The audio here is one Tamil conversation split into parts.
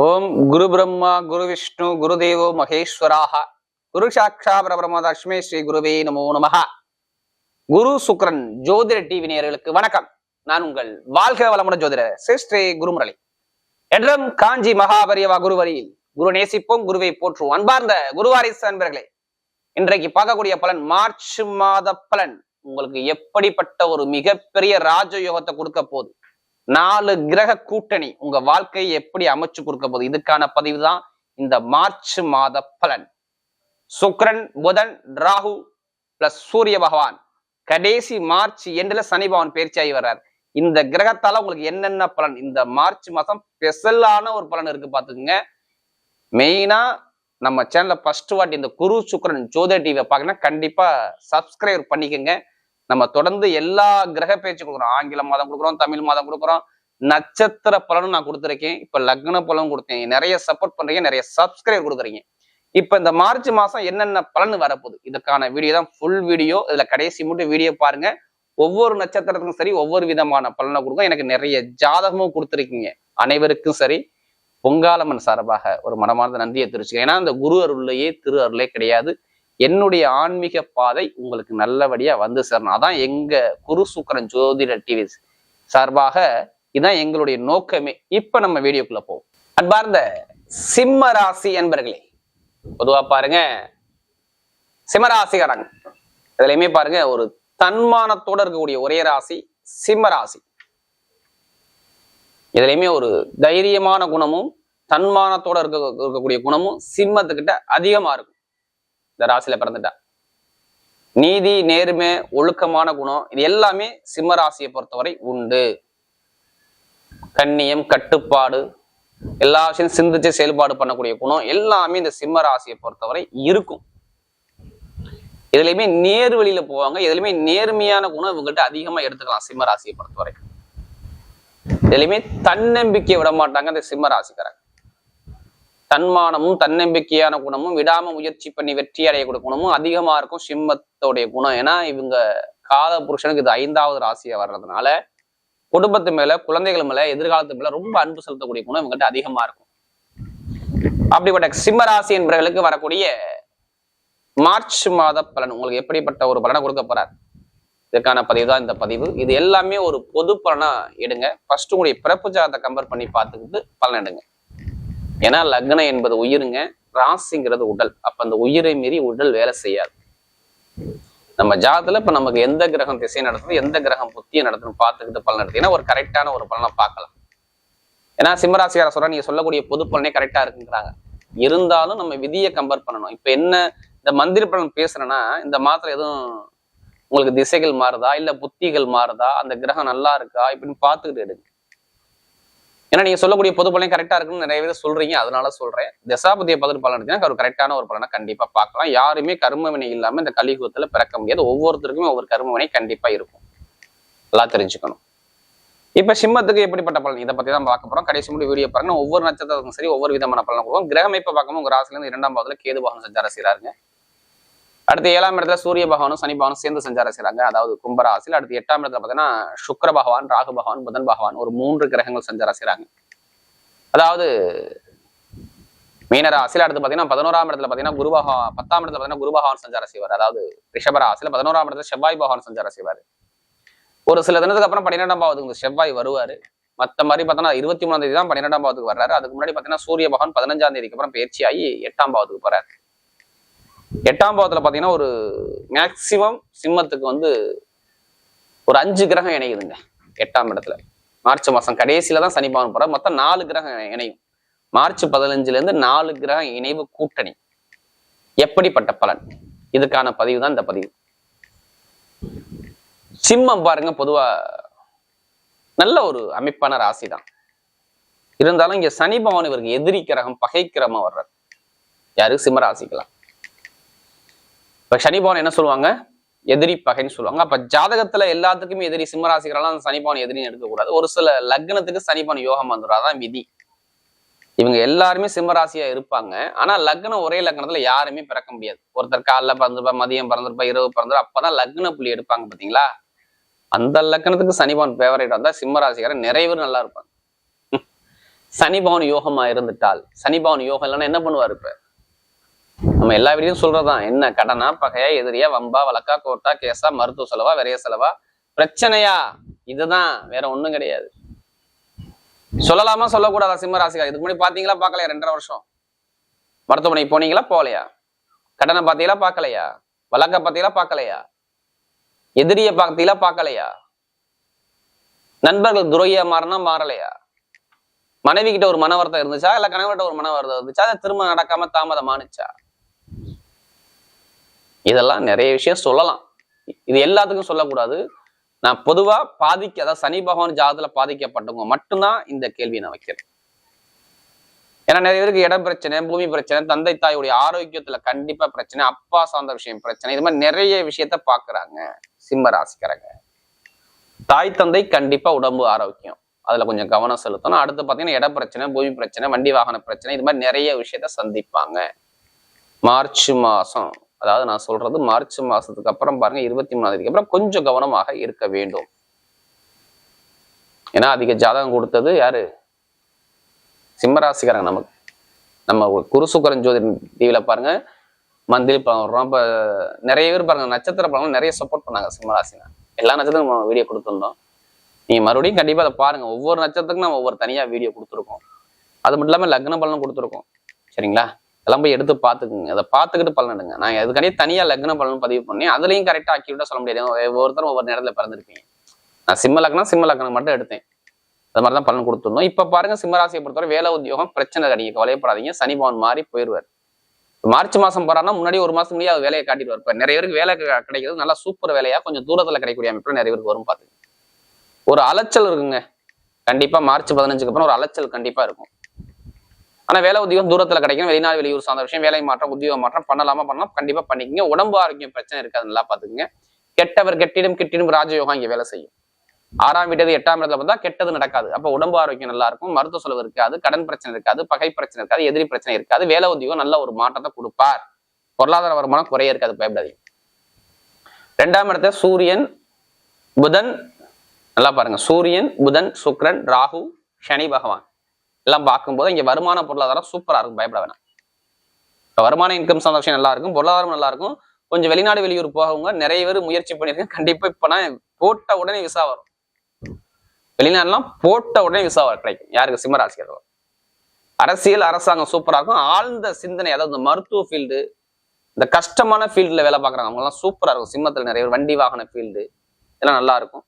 ஓம் குரு பிரம்மா குரு விஷ்ணு குரு தேவோ மகேஸ்வராக. குரு சாட்சா பரபிரம தஷ்மே ஸ்ரீ குருவே நமோ நமக குரு சுக்ரன் ஜோதிட டிவி நேயர்களுக்கு வணக்கம். நான் உங்கள் வாழ்க வளமுடன் ஜோதிட ஸ்ரீ குருமுரளி. என்றும் காஞ்சி மகாபரியவா குருவரியில் குரு நேசிப்போம் குருவை போற்றுவோம் அன்பார்ந்த குருவாரிசு அன்பர்களே. இன்றைக்கு பார்க்கக்கூடிய பலன் மார்ச் மாத பலன். உங்களுக்கு எப்படிப்பட்ட ஒரு மிகப்பெரிய ராஜயோகத்தை கொடுக்க போகுது? நாலு கிரக கூட்டணி உங்க வாழ்க்கையை எப்படி அமைச்சு கொடுக்க போகுது? இதுக்கான பதிவு தான் இந்த மார்ச் மாத பலன். சுக்ரன் புதன் ராகு பிளஸ் சூரிய பகவான். கடைசி மார்ச் எண்டுல சனி பகவான் பயிற்சியாகி வர்றார். இந்த கிரகத்தால உங்களுக்கு என்னென்ன பலன்? இந்த மார்ச் மாசம் ஸ்பெஷலான ஒரு பலன் இருக்கு பாத்துக்கோங்க மெயினா நம்ம சேனல்ல ஃபர்ஸ்ட் வாட்டி இந்த குரு சுக்ரன் ஜோதிட டிவியை பார்க்கணும் கண்டிப்பா சப்ஸ்கிரைப் பண்ணிக்கோங்க. நம்ம தொடர்ந்து எல்லா கிரக பேச்சு கொடுக்குறோம். ஆங்கில மாதம் கொடுக்குறோம் தமிழ் மாதம் கொடுக்குறோம். நட்சத்திர பலனும் நான் கொடுத்துருக்கேன். இப்ப லக்ன பலனும் கொடுத்தேன். நிறைய சப்போர்ட் பண்றீங்க நிறைய சப்ஸ்கிரைப் கொடுக்குறீங்க. இப்ப இந்த மார்ச் மாசம் என்னென்ன பலன் வரப்போகுது? இதுக்கான வீடியோ தான் ஃபுல் வீடியோ இதுல கடைசி மட்டும் வீடியோ பாருங்க. ஒவ்வொரு நட்சத்திரத்துக்கும் சரி ஒவ்வொரு விதமான பலனை கொடுக்கும். எனக்கு நிறைய ஜாதகமும் கொடுத்துருக்கீங்க. அனைவருக்கும் சரி பொங்காலம்மன் சார்பாக ஒரு மனமார்ந்த நன்றியை தெரிவிச்சுக்கேன் ஏன்னா அந்த குரு அருள்லையே திரு அருளே கிடையாது. என்னுடைய ஆன்மீக பாதை உங்களுக்கு நல்லபடியா வந்து சேரணும். அதான் எங்க குரு சுக்கரன் ஜோதிட டிவி சார்பாக இதான் எங்களுடைய நோக்கமே. இப்ப நம்ம வீடியோக்குள்ள போவோம். அன்பார்ந்த சிம்ம ராசி என்பர்களே பொதுவா பாருங்க சிம்மராசிகாரங்க இதுலயுமே பாருங்க ஒரு தன்மானத்தோட இருக்கக்கூடிய ஒரே ராசி சிம்ம ராசி இதுலயுமே ஒரு தைரியமான குணமும் தன்மானத்தோட இருக்க இருக்கக்கூடிய குணமும் சிம்மத்துக்கிட்ட அதிகமா இருக்கும். இந்த ராசியில பிறந்துட்டா. நீதி நேர்மை ஒழுக்கமான குணம் இது எல்லாமே சிம்ம ராசியை பொறுத்தவரை உண்டு. கண்ணியம் கட்டுப்பாடு எல்லா விஷயம் சிந்திச்சு செயல்பாடு பண்ணக்கூடிய குணம் எல்லாமே இந்த சிம்ம ராசியை பொறுத்தவரை இருக்கும். இதுலயுமே நேர் வழியில போவாங்க எதுலையுமே நேர்மையான குணம் இவங்கள்ட்ட அதிகமா எடுத்துக்கலாம் சிம்ம ராசியை பொறுத்தவரை இதுலயுமே தன்னம்பிக்கை விட மாட்டாங்க இந்த சிம்ம ராசிக்காரங்க. தன்மானமும் தன்னம்பிக்கையான குணமும் விடாம முயற்சி பண்ணி வெற்றி அடையக்கூடிய குணமும் அதிகமா இருக்கும் சிம்மத்தோடைய குணம். ஏன்னா இவங்க காத புருஷனுக்கு இது ஐந்தாவது ராசியா வர்றதுனால குடும்பத்து மேல குழந்தைகள் மேல எதிர்காலத்து மேல ரொம்ப அன்பு செலுத்தக்கூடிய குணம் இவங்ககிட்ட அதிகமா இருக்கும். அப்படிப்பட்ட சிம்ம ராசி என்பவர்களுக்கு வரக்கூடிய மார்ச் மாத பலன் உங்களுக்கு எப்படிப்பட்ட ஒரு பலனை கொடுக்க போறார்? இதுக்கான பதிவு தான் இந்த பதிவு. இது எல்லாமே ஒரு பொது பலனா எடுங்க. ஃபர்ஸ்ட் உங்களுடைய பிறப்பு ஜாதத்தை கம்பேர் பண்ணி பார்த்துக்கிட்டு பலன் எடுங்க. ஏன்னா லக்னம் என்பது உயிருங்க ராசிங்கிறது உடல். அப்ப அந்த உயிரை மீறி உடல் வேலை செய்யாது. நம்ம ஜாதத்துல இப்ப நமக்கு எந்த கிரகம் திசை நடத்துது எந்த கிரகம் புத்தியை நடத்தணும் பார்த்துக்கிட்டு பலன் எடுத்தீங்கன்னா ஒரு கரெக்டான ஒரு பலனை பார்க்கலாம். ஏன்னா சிம்மராசிகார சொல்ற நீங்க சொல்லக்கூடிய பொது பலனே கரெக்டா இருக்குங்கிறாங்க. இருந்தாலும் நம்ம விதியை கம்பேர் பண்ணணும். இப்ப என்ன இந்த மந்திர பலன் பேசுறேன்னா இந்த மாத்திரை எதுவும் உங்களுக்கு திசைகள் மாறுதா இல்ல புத்திகள் மாறுதா அந்த கிரகம் நல்லா இருக்கா இப்படின்னு பார்த்துக்கிட்டு எடுங்க. ஏன்னா நீங்க சொல்லக்கூடிய பொது பலன் கரெக்டா இருக்குன்னு நிறைய பேர் சொல்றீங்க. அதனால சொல்றேன். தசாபதிய பதில் பலன் எடுத்தீங்கன்னா ஒரு கரெக்டான ஒரு பலனை கண்டிப்பா பார்க்கலாம். யாருமே கர்ம வினை இல்லாம இந்த கலியுகத்துல பிறக்க முடியாது. ஒவ்வொருத்தருக்குமே ஒவ்வொரு கர்ம வினை கண்டிப்பா இருக்கும். எல்லாம் தெரிஞ்சுக்கணும். இப்ப சிம்மத்துக்கு எப்படிப்பட்ட பலன்? இதை பத்தி தான் பார்க்க போறோம். கடைசி முடி வீடியோ பாருங்க. ஒவ்வொரு நட்சத்திரத்துக்கும் சரி ஒவ்வொரு விதமான பலன் கொடுக்கும். கிரகம் இப்ப பார்க்கும்போது உங்க ராசில இருந்து இரண்டாம் பாவத்துல கேது பகவான் சஞ்சாரம் செய்யறாருங்க அடுத்து ஏழாம் இடத்துல சூரிய பகவானும் சனி பகவானும் சேர்ந்து சஞ்சாரம் செய்கிறாங்க அதாவது கும்பராசியில் அடுத்து எட்டாம் இடத்துல பார்த்தீங்கன்னா சுக்கர பகவான் ராகு பகவான் புதன் பகவான் ஒரு மூன்று கிரகங்கள் சஞ்சாரம் செய்றாங்க. அதாவது மீனராசியில் அடுத்து பார்த்தீங்கன்னா பதினோராம் இடத்துல பார்த்தீங்கன்னா குரு பகவான் பத்தாம் இடத்துல பார்த்தீங்கன்னா குரு பகவான் சஞ்சாரம் செய்வார். அதாவது ரிஷபராசியில் பதினோராம் இடத்துல செவ்வாய் பகவான் சஞ்சாரம் செய்வார். ஒரு சில தினத்துக்கு அப்புறம் பன்னிரெண்டாம் பாவத்துக்கு இந்த செவ்வாய் வருவார். மற்ற மாதிரி பார்த்தோன்னா இருபத்தி மூணாம் தேதி தான் பன்னிரெண்டாம் பாவத்துக்கு வர்றாரு. அதுக்கு முன்னாடி பார்த்தீங்கன்னா சூரிய பகவான் பதினஞ்சாம் தேதிக்கு அப்புறம் பயிற்சியாகி எட்டாம் பாவத்துக்கு போறாரு. எட்டாம் பாவத்தில் பாத்தீங்கன்னா ஒரு மேக்சிமம் சிம்மத்துக்கு வந்து ஒரு அஞ்சு கிரகம் இணையுதுங்க. எட்டாம் இடத்துல. மார்ச் மாசம் கடைசியில தான் சனி பகவான் மொத்தம் நாலு கிரகம் இணையும். மார்ச் பதினஞ்சுலேருந்து நாலு கிரகம் இணைவு கூட்டணி. எப்படிப்பட்ட பலன்? இதுக்கான பதிவு தான் இந்த பதிவு. சிம்மம் பாருங்க பொதுவா நல்ல ஒரு அமைப்பான ராசி தான். இருந்தாலும் இங்க சனி பகவான் இவருக்கு எதிரி கிரகம் பகை கிரகமா வர்றார். யாரு? சிம்ம ராசிக்கலாம் இப்ப சனிபவன் என்ன சொல்லுவாங்க? எதிரி பகைன்னு சொல்லுவாங்க. அப்ப ஜாதகத்துல எல்லாத்துக்குமே எதிரி சிம்மராசிகரெல்லாம் அந்த சனிபவன் எதிரின்னு எடுக்கக்கூடாது. ஒரு சில லக்னத்துக்கு சனிபவன் யோகம் வந்துடும் அதான் விதி. இவங்க எல்லாருமே சிம்மராசியா இருப்பாங்க. ஆனா லக்னம் ஒரே லக்னத்துல யாருமே பிறக்க முடியாது. ஒருத்தர் காலைல பிறந்திருப்பா மதியம் பிறந்திருப்பா இரவு பிறந்திருப்பா அப்பதான் லக்ன புள்ளி எடுப்பாங்க பாத்தீங்களா? அந்த லக்னத்துக்கு சனிபவன் ஃபேவரேட் வந்தா சிம்மராசிக்காரன் நிறைய நல்லா இருப்பாங்க. சனிபவன் யோகமா இருந்துட்டால் சனிபவன் யோகம் இல்லைன்னா என்ன பண்ணுவார் இப்ப? நம்ம எல்லா வீடியும் சொல்றதுதான். என்ன கடனா பகையா எதிரியா வம்பா வழக்கா கோட்டா கேஸா மருத்துவ செலவா விரைய செலவா? பிரச்சனையா? இதுதான். வேற ஒண்ணும் கிடையாது. சொல்லலாமா சொல்லக்கூடாதா சிம்ம ராசிகா இதுக்கு முன்னாடி பாத்தீங்களா பாக்கலையா ரெண்டரை வருஷம்? மருத்துவமனைக்கு போனீங்களா போகலையா? கடனை பார்த்தீங்களா பார்க்கலையா வழக்க பார்த்தீங்களா பார்க்கலையா எதிரிய பார்த்தீங்களா பார்க்கலையா நண்பர்கள் துரோகியா மாறினா மாறலையா? மனைவி கிட்ட ஒரு மன வருத்தம் இருந்துச்சா? இல்ல கணவர்கிட்ட ஒரு மன வருத்தம் இருந்துச்சா? அதை திரும்ப நடக்காம தாமதமானுச்சா? இதெல்லாம் நிறைய விஷயம் சொல்லலாம். இது எல்லாத்துக்கும் சொல்லக்கூடாது. நான் பொதுவா பாதிக்க அதாவது சனி பகவான் ஜாதத்துல பாதிக்கப்பட்டவங்க மட்டும்தான் இந்த கேள்வியை நான் வைக்கிறேன். ஏன்னா நிறைய பேருக்கு இடம் பிரச்சனை பூமி பிரச்சனை தந்தை தாயுடைய ஆரோக்கியத்துல கண்டிப்பா பிரச்சனை அப்பா சார்ந்த விஷயம் பிரச்சனை இது மாதிரி நிறைய விஷயத்த பாக்குறாங்க சிம்ம ராசிக்காரங்க. தாய் தந்தை கண்டிப்பா உடம்பு ஆரோக்கியம். அதுல கொஞ்சம் கவனம் செலுத்தணும். அடுத்து பாத்தீங்கன்னா இட பிரச்சனை பூமி பிரச்சனை வண்டி வாகன பிரச்சனை இது மாதிரி நிறைய விஷயத்த சந்திப்பாங்க. மார்ச் மாசம். அதாவது நான் சொல்றது மார்ச் மாசத்துக்கு அப்புறம் பாருங்க இருபத்தி மூணாம் தேதிக்கு அப்புறம் கொஞ்சம் கவனமாக இருக்க வேண்டும். ஏன்னா அதிக ஜாதகம் கொடுத்தது யாரு? சிம்மராசிக்காரங்க நமக்கு. நம்ம குருசுக்கரன் ஜோதி டிவியில பாருங்க மந்திரி பழம் ரொம்ப இப்போ நிறைய பேர் பாருங்க நட்சத்திர பழங்கள் நிறைய சப்போர்ட் பண்ணாங்க சிம்மராசினா எல்லா நட்சத்திரம் நம்ம வீடியோ கொடுத்துருந்தோம். நீங்க மறுபடியும் கண்டிப்பா அதை பாருங்க. ஒவ்வொரு நட்சத்திரத்துக்கும் நம்ம ஒவ்வொரு தனியா வீடியோ கொடுத்துருக்கோம். அது மட்டும் இல்லாம லக்ன பலனும் கொடுத்துருக்கோம். சரிங்களா? அதெல்லாம் போய் எடுத்து பார்த்துக்குங்க. அதை பார்த்துக்கிட்டு பலன் எடுங்க. நான் அதுக்காண்டியே தனியா லக்ன பலன் பதிவு பண்ணி அதுலேயும் கரெக்டாக அக்யூரேட்டா சொல்ல முடியாது. ஒவ்வொருத்தரும் ஒவ்வொரு நேரத்தில் பிறந்திருக்கீங்க நான் சிம்ம லக்னம் சிம்ம லக்னம் மட்டும் எடுத்தேன். அது மாதிரி தான் பலன் கொடுத்துருந்தோம் இப்போ பாருங்க சிம்மராசியை பொறுத்தவரை வேலை உத்தியோகம் பிரச்சனை கிடையாது. கவலையப்படாதீங்க சனி பவன் மாறி போயிடுவார் மார்ச் மாசம் போறாருன்னா முன்னாடி ஒரு மாசம் முடியாது வேலையை காட்டிட்டு இப்ப நிறைய பேருக்கு வேலை கிடைக்கிறது நல்லா சூப்பர் வேலையா கொஞ்சம் தூரத்துல கிடைக்கக்கூடிய அமைப்பில் நிறைய பேருக்கு வரும் பார்த்துங்க ஒரு அலைச்சல் இருக்குங்க. கண்டிப்பா மார்ச் பதினஞ்சுக்கு அப்புறம் ஒரு அலைச்சல் கண்டிப்பா இருக்கும். ஆனா வேலை உத்தியோகம் தூரத்துல கிடைக்கும் வெளிநாடு வெளியூர் சார்ந்த விஷயம் வேலை மாற்றம் உத்தியோக மாற்றம் பண்ணலாமா பண்ணலாம் கண்டிப்பா பண்ணிக்கங்க. உடம்பு ஆரோக்கியம் பிரச்சனை இருக்காது நல்லா பாத்துக்கங்க கெட்டவர் கெட்டிடும் கெட்டிடும் ராஜயோகம் இங்க வேலை செய்யும். ஆறாம் வீட்டது எட்டாம் இடத்துல பார்த்தா கெட்டது நடக்காது. அப்ப உடம்பு ஆரோக்கியம் நல்லா இருக்கும் மருத்துவ செலவு இருக்காது கடன் பிரச்சனை இருக்காது பகை பிரச்சனை இருக்காது எதிரி பிரச்சனை இருக்காது. வேலை உத்தியோகம் நல்ல ஒரு மாற்றத்தை கொடுப்பார். பொருளாதார வருமானம் குறைய இருக்காது பயப்படாதீங்க. ரெண்டாம் இடத்துல சூரியன் புதன் நல்லா பாருங்க. சூரியன் புதன் சுக்கிரன் ராகு சனி பகவான். எல்லாம் பார்க்கும்போது இங்கே வருமான பொருளாதாரம் சூப்பராக இருக்கும் பயப்பட வேணாம். இப்ப வருமான இன்கம் சார்ந்த விஷயம் நல்லா இருக்கும் பொருளாதாரம் நல்லா இருக்கும் கொஞ்சம் வெளிநாடு வெளியூர் போகவங்க நிறைய பேர் முயற்சி பண்ணிருக்கேன் கண்டிப்பா இப்ப நான் போட்ட உடனே விசா வரும். வெளிநாடுலாம் போட்ட உடனே விசா கிடைக்கும் யாருக்கு? சிம்மராசிக்கிறதோ அரசியல் அரசாங்கம் சூப்பரா இருக்கும். ஆழ்ந்த சிந்தனை அதாவது இந்த மருத்துவ ஃபீல்டு இந்த கஷ்டமான ஃபீல்டில் வேலை பார்க்குறாங்க அவங்கலாம் சூப்பராக இருக்கும். சிம்மத்தில் நிறைய பேர் வண்டி வாகன ஃபீல்டு இதெல்லாம் நல்லா இருக்கும்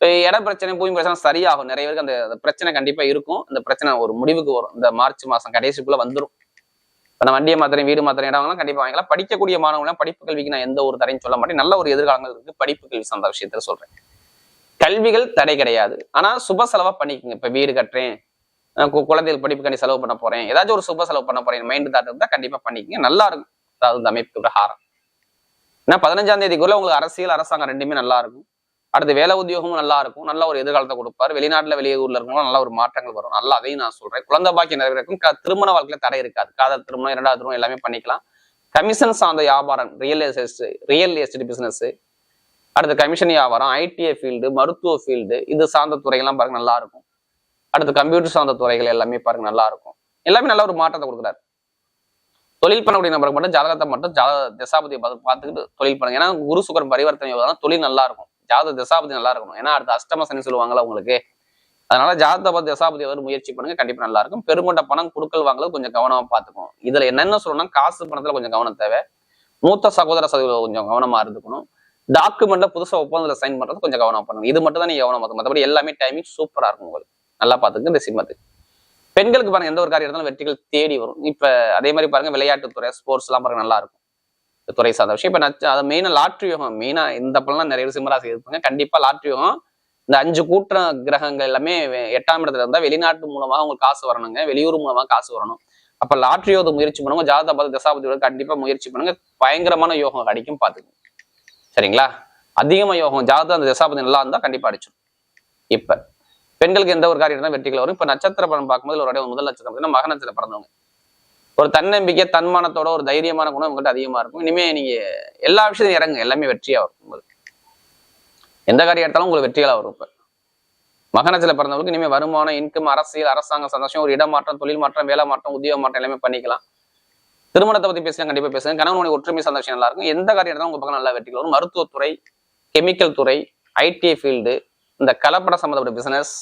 இட பிரச்சனை பூமி பிரச்சனை சரியாகும். நிறைய பேருக்கு அந்த பிரச்சனை கண்டிப்பா இருக்கும். இந்த பிரச்சனை ஒரு முடிவுக்கு வரும். இந்த மார்ச் மாசம் கடைசிக்குள்ள வந்துடும் இப்போ நான் வண்டியை மாத்திரம் வீடு மாத்திரம் இடம்லாம் கண்டிப்பா வாங்கலாம் படிக்கக்கூடிய மாணவங்களாம் படிப்பு கல்விக்கு நான் எந்த ஒரு தடையும் சொல்ல மாட்டேன். நல்ல ஒரு எதிர்காலங்கள் இருக்கு. படிப்பு கல்வி சார்ந்த விஷயத்துல சொல்றேன். கல்விகள் தடை கிடையாது. ஆனா சுப செலவா பண்ணிக்கோங்க. இப்ப வீடு கட்டுறேன் அஹ் கு- குழந்தைகள் படிப்புக்காண்டி செலவு பண்ண போறேன். ஏதாச்சும் ஒரு சுப செலவு பண்ண போறேன். மைண்ட் தாட் இருந்தா கண்டிப்பா பண்ணிக்கங்க. நல்லா இருக்கும். அதாவது இந்த அமைப்பு பிரகாரம் ஏன்னா பதினஞ்சாம் தேதிக்குள்ள உங்களுக்கு அரசியல் அரசாங்கம் ரெண்டுமே நல்லா இருக்கும். அடுத்து வேலை உத்தியோகமும் நல்லா இருக்கும். நல்ல ஒரு எதிர்காலத்தை கொடுப்பாரு. வெளிநாட்டுல ஊரில் இருக்கவங்களும் நல்ல ஒரு மாற்றங்கள் வரும். நல்லா அதையும் நான் சொல்றேன். குழந்தை பாக்கி நிறைய க- திருமண வாழ்க்கையில தடை இருக்காது. காதல் திருமணம் இரண்டாவது திருமணம் எல்லாமே பண்ணிக்கலாம். கமிஷன் சார்ந்த வியாபாரம் real estate real estate business அடுத்து கமிஷன் வியாபாரம் ஐடிஐ ஃபீல்டு மருத்துவ ஃபீல்டு இது சார்ந்த துறைகள்லாம் பாருங்க நல்லா இருக்கும். அடுத்து கம்ப்யூட்டர் சார்ந்த துறைகள் எல்லாமே பாருங்க நல்லா இருக்கும். எல்லாமே நல்ல ஒரு மாற்றத்தை கொடுக்குறாரு. தொழில் பண்ணக்கூடிய நபருக்கு மட்டும் ஜாதகத்தை மட்டும் ஜாத தசாபதியை பார்த்து பார்த்துக்கிட்டு தொழில் பண்ணுங்க. ஏன்னா குரு சுகர் பரிவர்த்தனை தொழில் நல்லா இருக்கும். ஜாத தசாபதி நல்லா இருக்கணும். ஏன்னா அடுத்து அஷ்டம சனி சொல்லுவாங்களா உங்களுக்கு. அதனால ஜாதக பார்த்து தசாபதி வந்து முயற்சி பண்ணுங்க கண்டிப்பா நல்லா இருக்கும். பெருங்கொண்ட பணம் குடுக்கல் வாங்கல கொஞ்சம் கவனமா பாத்துக்கணும் இதுல என்னென்ன சொல்லணும்னா காசு பணத்துல கொஞ்சம் கவனம் தேவை. மூத்த சகோதர சகோதர கொஞ்சம் கவனமா இருந்துக்கணும். டாக்குமெண்ட்ல புதுசா ஒப்பந்தத்துல சைன் பண்றது கொஞ்சம் கவனம் பண்ணணும். இது மட்டும் தான் நீங்க கவனம் பார்த்து மற்றபடி எல்லாமே டைமிங் சூப்பரா இருக்கும் உங்களுக்கு. நல்லா பார்த்துங்க இந்த சிம்மத்துக்கு பெண்களுக்கு பாருங்க எந்த ஒரு காரியம் இருந்தாலும் வெற்றிகள் தேடி வரும். இப்ப அதே மாதிரி பாருங்க விளையாட்டுத்துறை ஸ்போர்ட்ஸ் எல்லாம் பாருங்க நல்லா இருக்கும். துறை சார்ந்த விஷயம். இப்ப நச்ச- அது மெயினா லாட்ரி யோகம். மெயினா இந்த பலன்லாம் நிறைய பேர் சிம்மராசி இருப்பாங்க. கண்டிப்பா லாட்ரி யோகம். இந்த அஞ்சு கூட்ட கிரகங்கள் எல்லாமே எட்டாம் இடத்துல இருந்தா வெளிநாட்டு மூலமா உங்களுக்கு காசு வரணுங்க. வெளியூர் மூலமா காசு வரணும். அப்ப லாட்ரி யோகம் முயற்சி பண்ணுங்க. ஜாதக பார்த்து தசாபதியோட கண்டிப்பா முயற்சி பண்ணுங்க. பயங்கரமான யோகம் கிடைக்கும் பாத்துக்கோங்க சரிங்களா? அதிகமா யோகம். ஜாதகம் அந்த தசாபதி நல்லா இருந்தா கண்டிப்பா அடிச்சிடும் இப்ப பெண்களுக்கு எந்த ஒரு காரியம் இருந்தால் வெற்றிகள் வரும். இப்போ நட்சத்திர படம் பார்க்கும்போது ஒரு அடைய முதல் நட்சத்திரம் பார்த்தீங்கன்னா மக நட்சத்திரம் பிறந்தவங்க. ஒரு தன்னம்பிக்கை தன்மானத்தோட ஒரு தைரியமான குணம் உங்கள்கிட்ட அதிகமா இருக்கும். இனிமே நீங்க எல்லா விஷயத்தையும் இறங்க எல்லாமே வெற்றியா வரும் உங்களுக்கு. எந்த காரியம் எடுத்தாலும் உங்களுக்கு வெற்றிகளாக வரும் இப்போ. மகனத்தில் பிறந்தவங்களுக்கு இனிமேல் வருமானம் இன்கம் அரசியல் அரசாங்க சந்தோஷம் ஒரு இடமாற்றம் தொழில் மாற்றம் வேலை மாற்றம் உத்தியோக மாற்றம் எல்லாமே பண்ணிக்கலாம். திருமணத்தை பற்றி பேசுங்க கண்டிப்பா பேசுங்க கணவனுடைய ஒற்றுமை சந்தோஷம் நல்லா இருக்கும். எந்த காரியம் எடுத்தாலும் உங்கள் பக்கம் நல்லா வெற்றிகள் வரும். மருத்துவத்துறை கெமிக்கல் துறை ஐடி ஃபீல்டு இந்த கலப்பட சம்மந்தப்பட்ட பிசினஸ்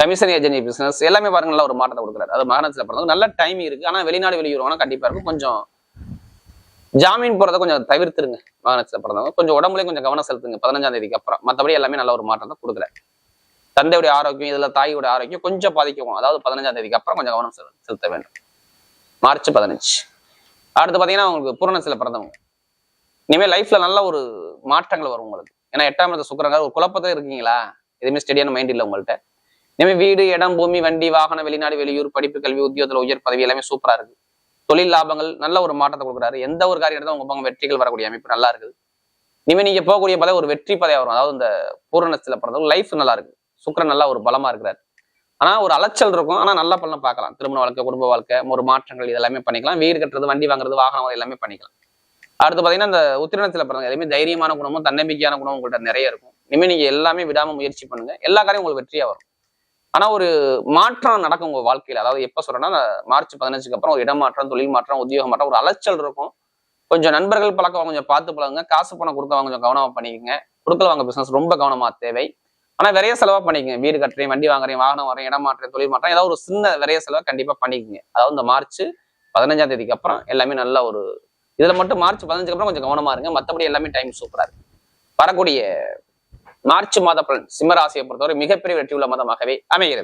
கமிஷன் ஏஜென்சி பிசினஸ் எல்லாமே பாருங்க ஒரு மாற்றத்தை கொடுக்குறாரு. அது மகனத்துல பிறந்தவங்க. நல்ல டைம் இருக்கு. ஆனா வெளிநாடு வெளியூர் கண்டிப்பாக இருக்கும். கொஞ்சம் ஜாமீன் போகிறத கொஞ்சம் தவிர்த்துருங்க வாகனத்துல பிறந்தவங்க. கொஞ்சம் உடம்புலையும் கொஞ்சம் கவனம் செலுத்துங்க பதினஞ்சாம் தேதிக்கு அப்புறம். மற்றபடி எல்லாமே நல்ல ஒரு மாற்றத்தை கொடுக்குறாரு. தந்தையுடைய ஆரோக்கியம் இதுல தாயோட ஆரோக்கியம் கொஞ்சம் பாதிக்கும் அதாவது பதினஞ்சாம் தேதிக்கு அப்புறம் கொஞ்சம் கவனம் செலுத்த வேண்டும். மார்ச் பதினஞ்சு. அடுத்து பாத்தீங்கன்னா உங்களுக்கு பூரணத்தில் பிறந்தவங்க. இனிமேல் லைஃப்ல நல்ல ஒரு மாற்றங்கள் வரும் உங்களுக்கு. ஏன்னா எட்டாம் இடத்து சுக்கரங்க ஒரு குழப்பத்தில் இருக்கீங்களா? எதுவுமே ஸ்டெடியான மைண்ட் இல்லை உங்கள்ட்ட. இனிமேல் வீடு இடம் பூமி வண்டி வாகனம் வெளிநாடு வெளியூர் படிப்பு கல்வி உத்தியோகத்தில் உயர் பதவி எல்லாமே சூப்பரா இருக்கு. தொழில் லாபங்கள் நல்ல ஒரு மாற்றத்தை கொடுக்குறாரு. எந்த ஒரு காரியம் உங்க பங்கு வெற்றிகள் வரக்கூடிய அமைப்பு நல்லா இருக்குது. இனிமே நீங்க போகக்கூடிய பதவி ஒரு வெற்றி பதவியா வரும். அதாவது இந்த பூரணத்துல பிறந்தவங்க லைஃப் நல்லா இருக்கு. சுக்கரன் நல்லா ஒரு பலமா இருக்கிறாரு. ஆனா ஒரு அலைச்சல் இருக்கும். ஆனா நல்ல பலன் பார்க்கலாம். திருமண வாழ்க்கை குடும்ப வாழ்க்கை ஒரு மாற்றங்கள் இதெல்லாமே பண்ணிக்கலாம். வீடு கட்டுறது வண்டி வாங்குறது வாகனம் எல்லாமே பண்ணிக்கலாம். அடுத்து பாத்தீங்கன்னா இந்த உத்திரணத்துல பிறந்த எல்லாமே தைரியமான குணமும் தன்னம்பிக்கையான குணமும் உங்கள்கிட்ட நிறைய இருக்கும். இனிமே நீங்க எல்லாமே விடாம முயற்சி பண்ணுங்க. எல்லா காரியம் உங்களுக்கு வெற்றியா வரும். ஆனா ஒரு மாற்றம் நடக்கும் உங்க வாழ்க்கையில. அதாவது எப்ப சொல்றேன்னா மார்ச் பதினஞ்சுக்கு அப்புறம் இடமாற்றம் தொழில் மாற்றம் உத்தியோக மாற்றம் ஒரு அலைச்சல் இருக்கும். கொஞ்சம் நண்பர்கள் பழக்கம் கொஞ்சம் பார்த்து பழகுங்க. காசு பணம் கொடுக்கவங்க கொஞ்சம் கவனமா பண்ணிக்கோங்க. கொடுக்கல வாங்க பிசினஸ் ரொம்ப கவனமா தேவை. ஆனா விரைய செலவா பண்ணிக்கங்க. வீடு கட்டுறேன் வண்டி வாங்குறேன் வாகனம் வரேன் இடம் மாற்றேன் தொழில் மாற்றம் ஏதாவது ஒரு சின்ன விரைய செலவை கண்டிப்பா பண்ணிக்கங்க. அதாவது இந்த மார்ச் பதினஞ்சாம் தேதிக்கு அப்புறம் எல்லாமே நல்ல ஒரு இதுல மட்டும் மார்ச் பதினஞ்சுக்கு அப்புறம் கொஞ்சம் கவனமா இருங்க. மத்தபடி எல்லாமே டைம் சூப்பரா இருக்கு. வரக்கூடிய மார்ச் மாத பலன் சிம்மராசியை பொறுத்தவரை மிகப்பெரிய வெற்றியுள்ள மதமாகவே அமைகிறது.